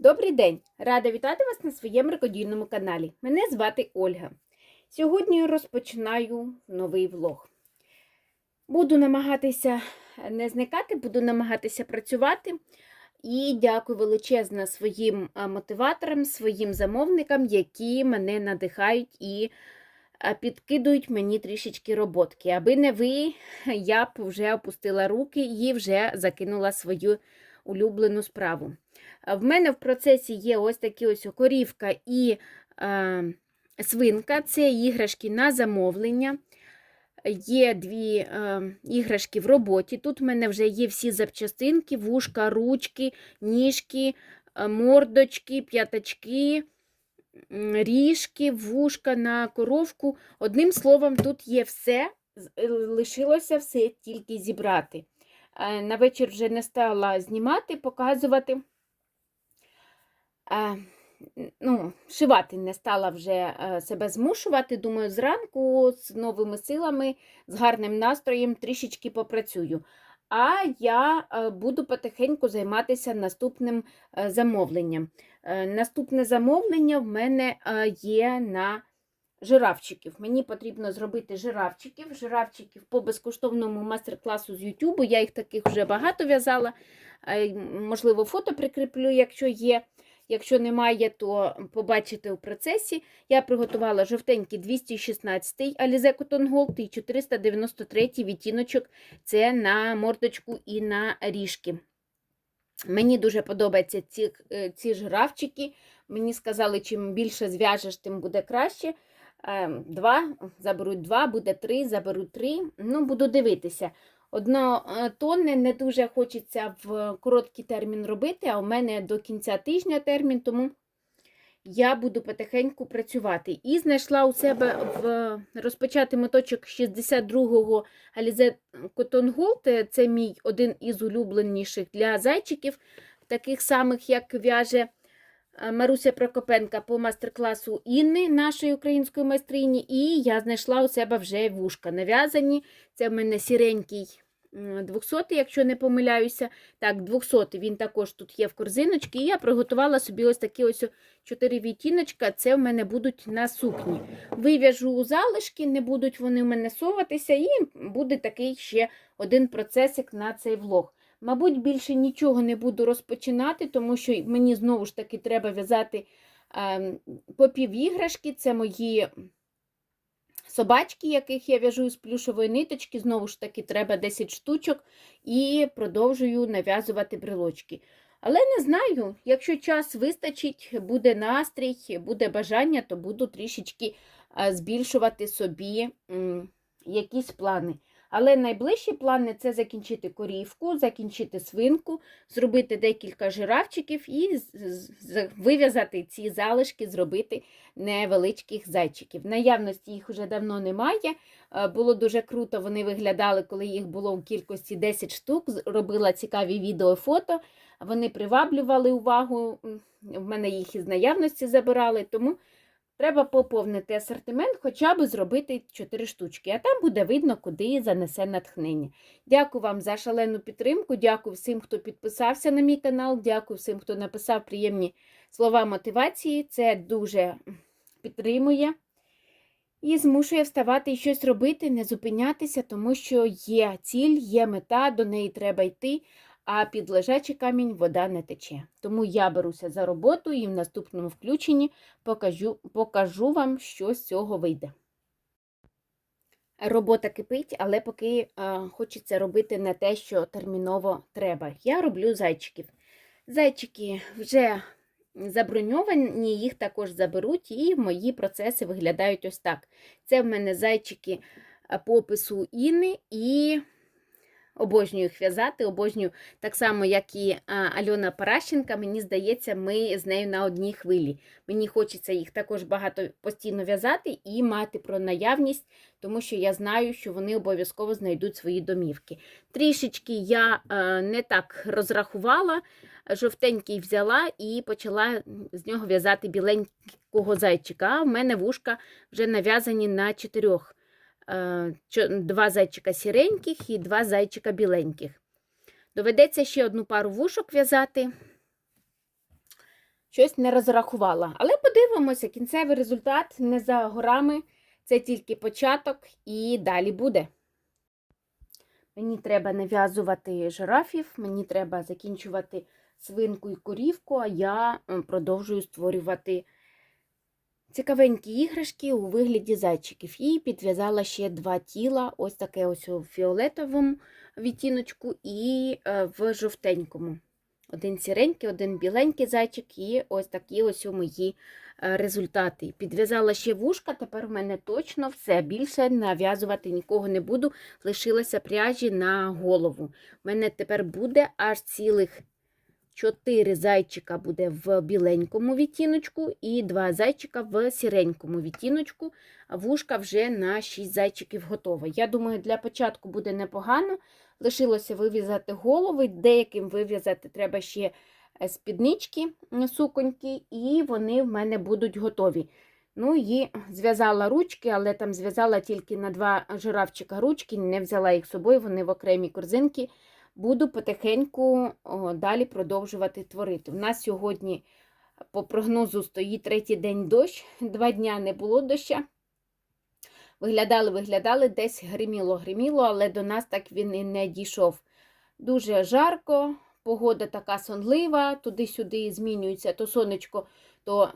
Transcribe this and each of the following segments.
Добрий день! Рада вітати вас на своєму рукодільному каналі. Мене звати Ольга. Сьогодні розпочинаю новий влог. Буду намагатися не зникати, буду намагатися працювати. І дякую величезно своїм мотиваторам, своїм замовникам, які мене надихають і підкидують мені трішечки роботки. Аби не ви, я б вже опустила руки і вже закинула свою улюблену справу. В мене в процесі є ось такі ось корівка і е, свинка. Це іграшки на замовлення. Є дві е, іграшки в роботі. Тут в мене вже є всі запчастинки, вушка, ручки, ніжки, е, мордочки, п'ятачки, ріжки, вушка на коровку. Одним словом, тут є все, е, лишилося все тільки зібрати. Е, На вечір вже не стала знімати, показувати. Ну, шивати не стала вже е, себе змушувати. Думаю, зранку з новими силами, з гарним настроєм трішечки попрацюю. А я е, буду потихеньку займатися наступним е, замовленням. Наступне замовлення в мене є на жирафчиків. Мені потрібно зробити жирафчиків. Жирафчиків по безкоштовному мастер-класу з YouTube. Я їх таких вже багато в'язала. Можливо, фото прикріплю, якщо є. Якщо немає, то побачите у процесі. Я приготувала жовтенький 216 Alize Cotton Gold і 493-й відтіночок. Це на мордочку і на ріжки. Мені дуже подобаються ці, е, ці жирафчики. Мені сказали, чим більше зв'яжеш, тим буде краще. Е, Два, заберуть два, буде три, заберуть три. Ну, буду дивитися. Однотонне не дуже хочеться в короткий термін робити, а у мене до кінця тижня термін, тому я буду потихеньку працювати. І знайшла у себе в розпочати моточок 62-го Alize Cotton Gold. Це мій один із улюбленіших для зайчиків, таких самих, як в'яже Маруся Прокопенка по мастер-класу Інни, нашої української майстрині. І я знайшла у себе вже вушка нав'язані. Це в мене сіренький м, 200, якщо не помиляюся. Так, 200 він також тут є в корзиночці. І я приготувала собі ось такі ось 4 відтіночка. Це в мене будуть на сукні. Вив'яжу залишки, не будуть вони в мене соватися, і буде такий ще один процесик на цей влог. Мабуть, більше нічого не буду розпочинати, тому що мені знову ж таки треба в'язати ем, по півіграшки. Це мої собачки, яких я в'яжу з плюшової ниточки. Знову ж таки, треба 10 штучок і продовжую нав'язувати брелочки. Але не знаю, якщо час вистачить, буде настрій, буде бажання, то буду трішечки збільшувати собі якісь плани. Але найближчі плани це закінчити корівку, закінчити свинку, зробити декілька жирафчиків і вив'язати ці залишки, зробити невеличких зайчиків. Наявності їх вже давно немає. Е, Було дуже круто, вони виглядали, коли їх було у кількості 10 штук. Робила цікаві відео, фото. Вони приваблювали увагу. В мене їх із наявності забирали, тому треба поповнити асортимент, хоча б зробити 4 штучки, а там буде видно, куди занесе натхнення. Дякую вам за шалену підтримку. Дякую всім, хто підписався на мій канал. Дякую всім, хто написав приємні слова мотивації. Це дуже підтримує. І змушує вставати і щось робити, не зупинятися, тому що є ціль, є мета, до неї треба йти, а під лежачий камінь вода не тече. Тому я беруся за роботу і в наступному включенні покажу, покажу вам, що з цього вийде. Робота кипить, але поки е, хочеться робити не те, що терміново треба. Я роблю зайчиків. Зайчики вже заброньовані, їх також заберуть, і мої процеси виглядають ось так. Це в мене зайчики а, по опису Інни і обожнюю їх в'язати, обожнюю так само, як і Альона Паращенка. Мені здається, ми з нею на одній хвилі. Мені хочеться їх також багато постійно в'язати і мати про наявність, тому що я знаю, що вони обов'язково знайдуть свої домівки. Трішечки я е, не так розрахувала жовтенький взяла і почала з нього в'язати біленького зайчика. А в мене вушка вже нав'язані на чотирьох. Е, Два зайчика сіреньких і два зайчика біленьких. Доведеться ще одну пару вушок в'язати. щось не розрахувала. Але подивимося, кінцевий результат не за горами. Це тільки початок і далі буде. Мені треба нав'язувати жирафів, мені треба закінчувати свинку і корівку, а я продовжую створювати цікавенькі іграшки у вигляді зайчиків. І підв'язала ще два тіла, ось таке ось у фіолетовому відтіночку і е, в жовтенькому. Один сіренький, один біленький зайчик, і ось такі ось у мої е, результати. Підв'язала ще вушка, тепер в мене точно все. Більше нав'язувати нікого не буду. Лишилося пряжі на голову. У мене тепер буде аж цілих чотири зайчика буде в біленькому відтіночку і два зайчика в сіренькому відтіночку. Вушка вже на 6 зайчиків готова. Я думаю, для початку буде непогано. Лишилося вив'язати голови, деяким вив'язати треба ще е, спіднички, суконьки, і вони в мене будуть готові. Ну і зв'язала ручки, але там зв'язала тільки на два жирафчика ручки, не взяла їх з собою, вони в окремій корзинки. Буду потихеньку далі продовжувати творити. У нас сьогодні по прогнозу стоїть третій день дощ, два дня не було доща. Виглядали, виглядали, десь гриміло, гриміло, але до нас так він і не дійшов. Дуже жарко, погода така сонлива, туди-сюди змінюється то сонечко, то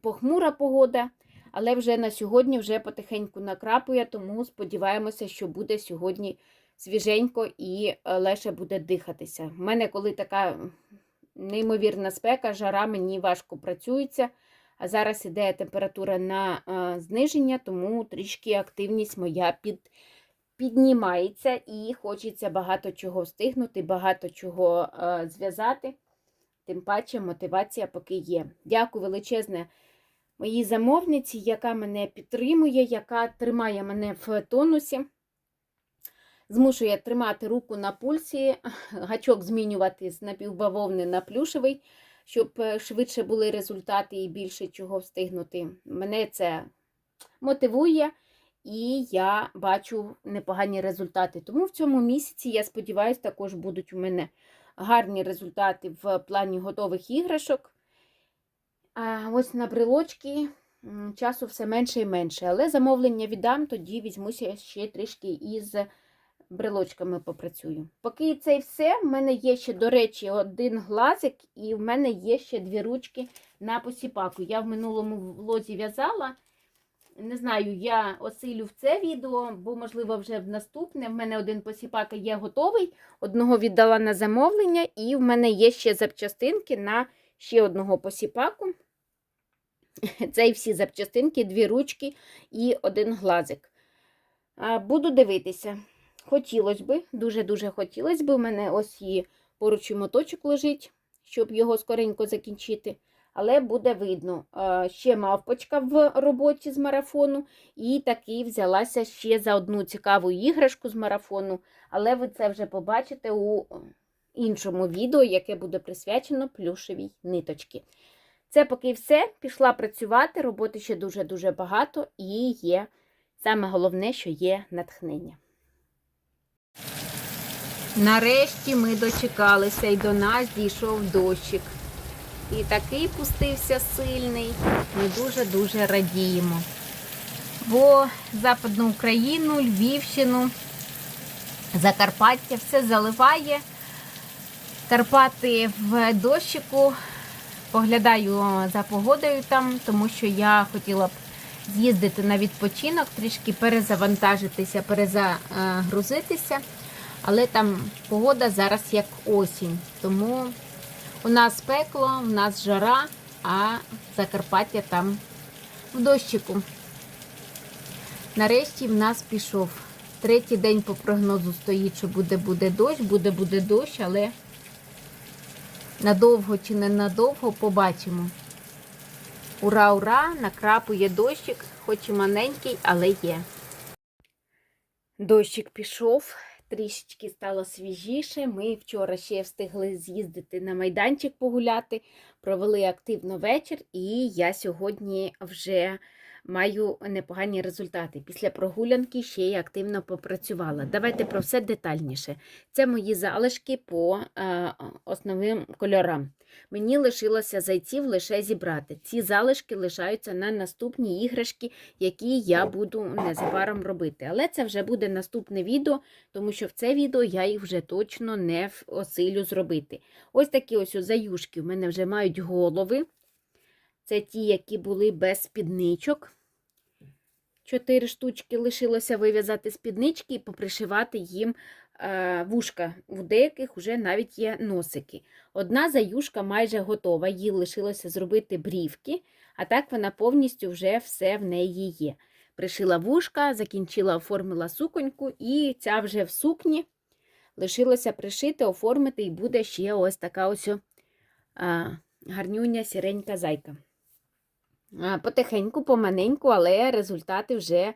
похмура погода. Але вже на сьогодні вже потихеньку накрапує, тому сподіваємося, що буде сьогодні свіженько і е, легше буде дихатися. У мене, коли така неймовірна спека, жара мені важко працюється. А зараз іде температура на е, зниження, тому трішки активність моя під, піднімається і хочеться багато чого встигнути, багато чого е, зв'язати. Тим паче мотивація поки є. Дякую величезне моїй замовниці, яка мене підтримує, яка тримає мене в тонусі. Змушує тримати руку на пульсі, гачок змінювати з напівбавовни на плюшевий, щоб е, швидше були результати і більше чого встигнути. Мене це мотивує, і я бачу непогані результати. Тому в цьому місяці, я сподіваюся, також будуть у мене гарні результати в плані готових іграшок. А ось на брелочки часу все менше і менше. Але замовлення віддам, тоді візьмуся ще трішки із брелочками попрацюю. Поки це і все, в мене є ще, до речі, один глазик, і в мене є ще дві ручки на посіпаку. Я в минулому влозі в'язала. Не знаю, я осилю в це відео, бо, можливо, вже в наступне. В мене один посіпака є готовий, одного віддала на замовлення, і в мене є ще запчастинки на ще одного посіпаку. Це і всі запчастинки, дві ручки і один глазик. Буду дивитися. Хотілося би, дуже-дуже хотілося б. У мене ось і поруч моточок лежить, щоб його скоренько закінчити. Але буде видно. Ще мавпочка в роботі з марафону. І таки взялася ще за одну цікаву іграшку з марафону. Але ви це вже побачите у іншому відео, яке буде присвячено плюшевій ниточці. Це поки все. Пішла працювати, роботи ще дуже-дуже багато і є саме головне, що є натхнення. Нарешті ми дочекалися і до нас дійшов дощик. І такий пустився сильний. Ми дуже-дуже радіємо. Бо Западну Україну, Львівщину, Закарпаття все заливає. Карпати в дощику. Поглядаю за погодою там, тому що я хотіла б з'їздити на відпочинок, трішки перезавантажитися, перезагрузитися. Але там погода зараз як осінь. Тому у нас пекло, у нас жара, а Закарпаття там в дощику. Нарешті в нас пішов. Третій день по прогнозу стоїть, що буде буде дощ, буде буде дощ, але надовго чи не надовго побачимо. Ура, ура! Накрапує дощик, хоч і маленький, але є. Дощик пішов, трішечки стало свіжіше. Ми вчора ще встигли з'їздити на майданчик погуляти, провели активно вечір, і я сьогодні вже маю непогані результати. Після прогулянки ще й активно попрацювала. Давайте про все детальніше. Це мої залишки по е, основним кольорам. Мені лишилося зайців лише зібрати. Ці залишки лишаються на наступні іграшки, які я буду незабаром робити. Але це вже буде наступне відео, тому що в це відео я їх вже точно не осилю зробити. Ось такі ось заюшки в мене вже мають голови. Це ті, які були без спідничок. Чотири штучки лишилося вив'язати спіднички і попришивати їм е, вушка. У деяких вже навіть є носики. Одна заюшка майже готова, їй лишилося зробити брівки, а так вона повністю вже все в неї є. Пришила вушка, закінчила, оформила суконьку, і ця вже в сукні лишилося пришити, оформити, і буде ще ось така ось гарнюня сіренька зайка. Потихеньку, поманеньку, але результати вже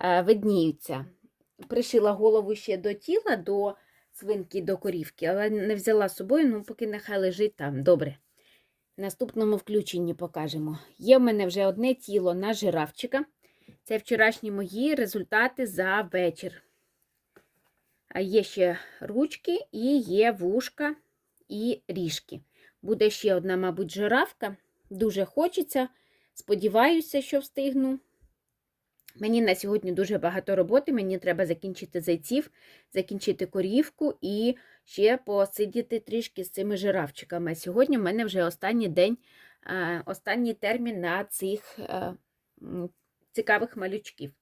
е, видніються. Пришила голову ще до тіла, до свинки, до корівки, але не взяла з собою, ну поки нехай лежить там. Добре. В наступному включенні покажемо. Є в мене вже одне тіло на жирафчика. Це вчорашні мої результати за вечір. А є ще ручки, і є вушка і ріжки. Буде ще одна, мабуть, жирафка. Дуже хочеться. Сподіваюся, що встигну. Мені на сьогодні дуже багато роботи. Мені треба закінчити зайців, закінчити корівку і ще посидіти трішки з цими жирафчиками. Сьогодні в мене вже останній день, е, останній термін на цих е, цікавих малючків.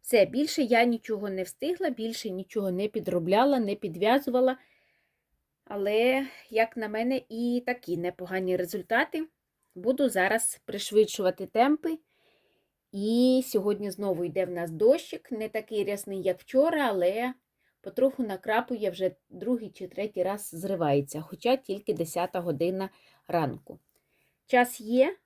Все, більше я нічого не встигла, більше нічого не підробляла, не підв'язувала. Але, як на мене, і такі непогані результати. Буду зараз пришвидшувати темпи. І сьогодні знову йде в нас дощик, не такий рясний, як вчора, але потроху накрапує вже другий чи третій раз зривається, хоча тільки 10 година ранку. Час є,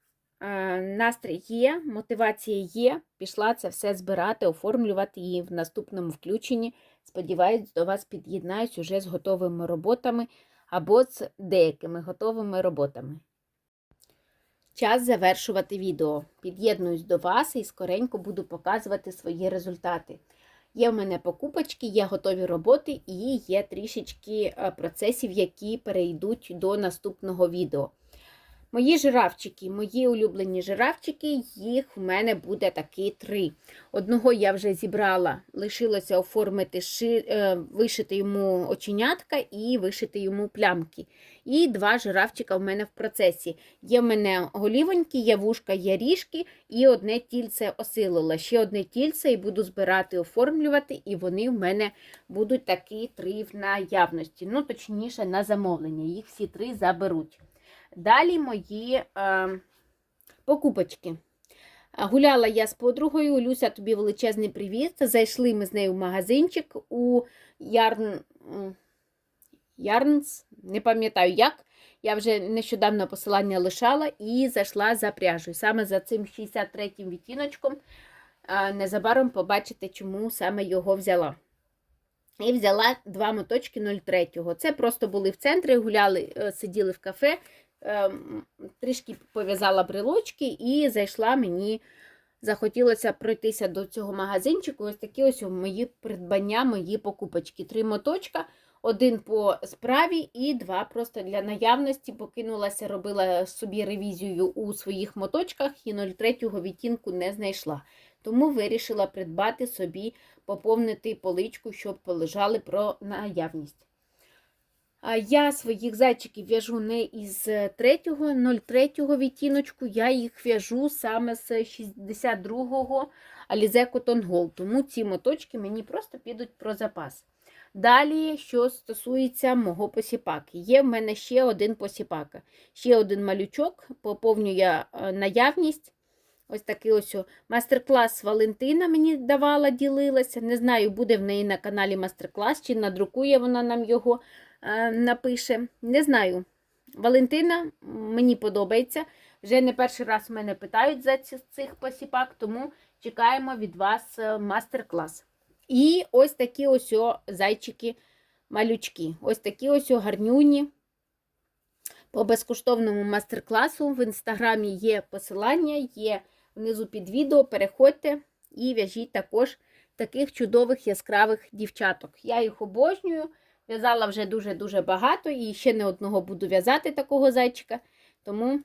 настрій є, мотивація є. Пішла це все збирати, оформлювати її в наступному включенні. Сподіваюсь, до вас під'єднаюсь уже з готовими роботами або з деякими готовими роботами. Час завершувати відео. Під'єднуюсь до вас і скоренько буду показувати свої результати. Є в мене покупочки, є готові роботи і є трішечки е, процесів, які перейдуть до наступного відео. Мої жирафчики, мої улюблені жирафчики, їх в мене буде таки три. Одного я вже зібрала, лишилося оформити, ши, е, вишити йому оченятка і вишити йому плямки. І два жирафчика в мене в процесі. Є в мене голівоньки, є вушка, є ріжки, і одне тільце осилила. Ще одне тільце і буду збирати, оформлювати, і вони в мене будуть такі три в наявності. Ну, точніше, на замовлення. Їх всі три заберуть. Далі мої е, покупочки. Гуляла я з подругою. Люся, тобі величезний привіт. Зайшли ми з нею в магазинчик у Ярн... Ярнс, не пам'ятаю як. Я вже нещодавно посилання лишала і зайшла за пряжею. Саме за цим 63-м відтіночком. Незабаром побачите, чому саме його взяла. І взяла два моточки 03-го. Це просто були в центрі, гуляли, е, сиділи в кафе, трішки пов'язала брелочки і зайшла мені. Захотілося пройтися до цього магазинчику. Ось такі ось мої придбання, мої покупочки. Три моточка, один по справі і два просто для наявності. Покинулася, робила собі ревізію у своїх моточках і 03-го відтінку не знайшла. Тому вирішила придбати собі, поповнити поличку, щоб полежали про наявність. Я своїх зайчиків в'яжу не із 3-го, 03-го відтіночку, я їх в'яжу саме з 62-го Alize Cotton Gold, тому ці моточки мені просто підуть про запас. Далі, що стосується мого посіпаки, є в мене ще один посіпака, ще один малючок, поповнює е, наявність. Ось такий ось мастер-клас Валентина мені давала, ділилася. Не знаю, буде в неї на каналі мастер-клас, чи надрукує вона нам його е, напише. Не знаю. Валентина мені подобається. Вже не перший раз мене питають за цих посіпак, тому чекаємо від вас е, мастер-клас. І ось такі ось зайчики-малючки. Ось такі ось гарнюні. По безкоштовному мастер-класу в інстаграмі є посилання, є внизу під відео. Переходьте і в'яжіть також таких чудових яскравих дівчаток. Я їх обожнюю. В'язала вже дуже-дуже багато і ще не одного буду в'язати такого зайчика. Тому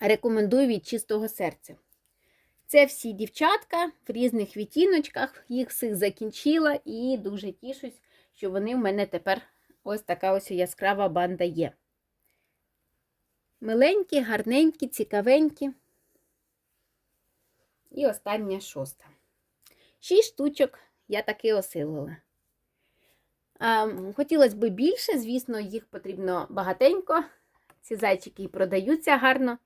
рекомендую від чистого серця. Це всі дівчатка в різних відтіночках, їх всіх закінчила і дуже тішусь, що вони в мене тепер ось така ось яскрава банда є. Миленькі, гарненькі, цікавенькі. І остання шоста. Шість штучок я таки осилила. А, хотілося б більше, звісно, їх потрібно багатенько. Ці зайчики продаються гарно.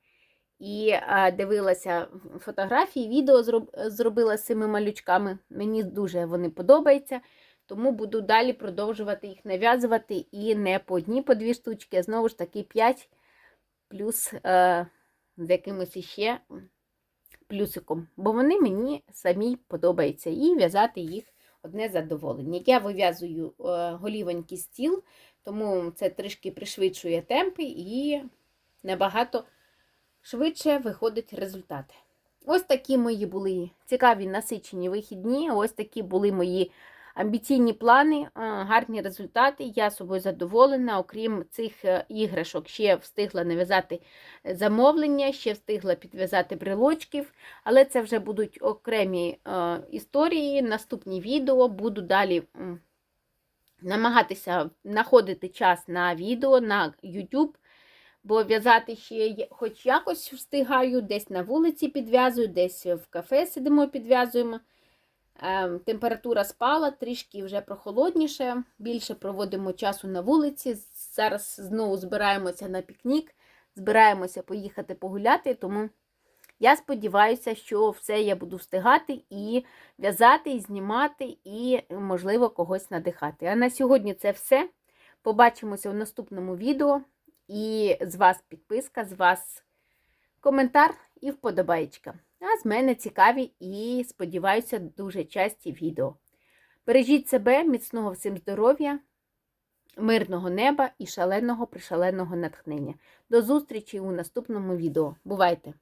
І дивилася фотографії, відео зробила з цими малючками. Мені дуже вони подобаються, тому буду далі продовжувати їх нав'язувати і не по одній, по дві штучки, а знову ж таки 5 плюс е, з якимось іще плюсиком. Бо вони мені самі подобаються і в'язати їх одне задоволення. Я вив'язую голівенький голівонький стіл, тому це трішки пришвидшує темпи і набагато швидше виходить результати. Ось такі мої були цікаві насичені вихідні. Ось такі були мої амбіційні плани, гарні результати. Я собою задоволена. Окрім цих е, іграшок, ще встигла нав'язати замовлення, ще встигла підв'язати брелочків. Але це вже будуть окремі е, історії. Наступні відео буду далі. Намагатися знаходити час на відео на YouTube, бо в'язати ще хоч якось встигаю, десь на вулиці підв'язую, десь в кафе сидимо, підв'язуємо. Ем, температура спала, трішки вже прохолодніше, більше проводимо часу на вулиці. Зараз знову збираємося на пікнік, збираємося поїхати погуляти, тому я сподіваюся, що все я буду встигати і в'язати, і знімати, і, можливо, когось надихати. А на сьогодні це все. Побачимося в наступному відео. І з вас підписка, з вас коментар і вподобаєчка. А з мене цікаві і, сподіваюся, дуже часті відео. Бережіть себе, міцного всім здоров'я, мирного неба і шаленого пришаленого натхнення. До зустрічі у наступному відео. Бувайте!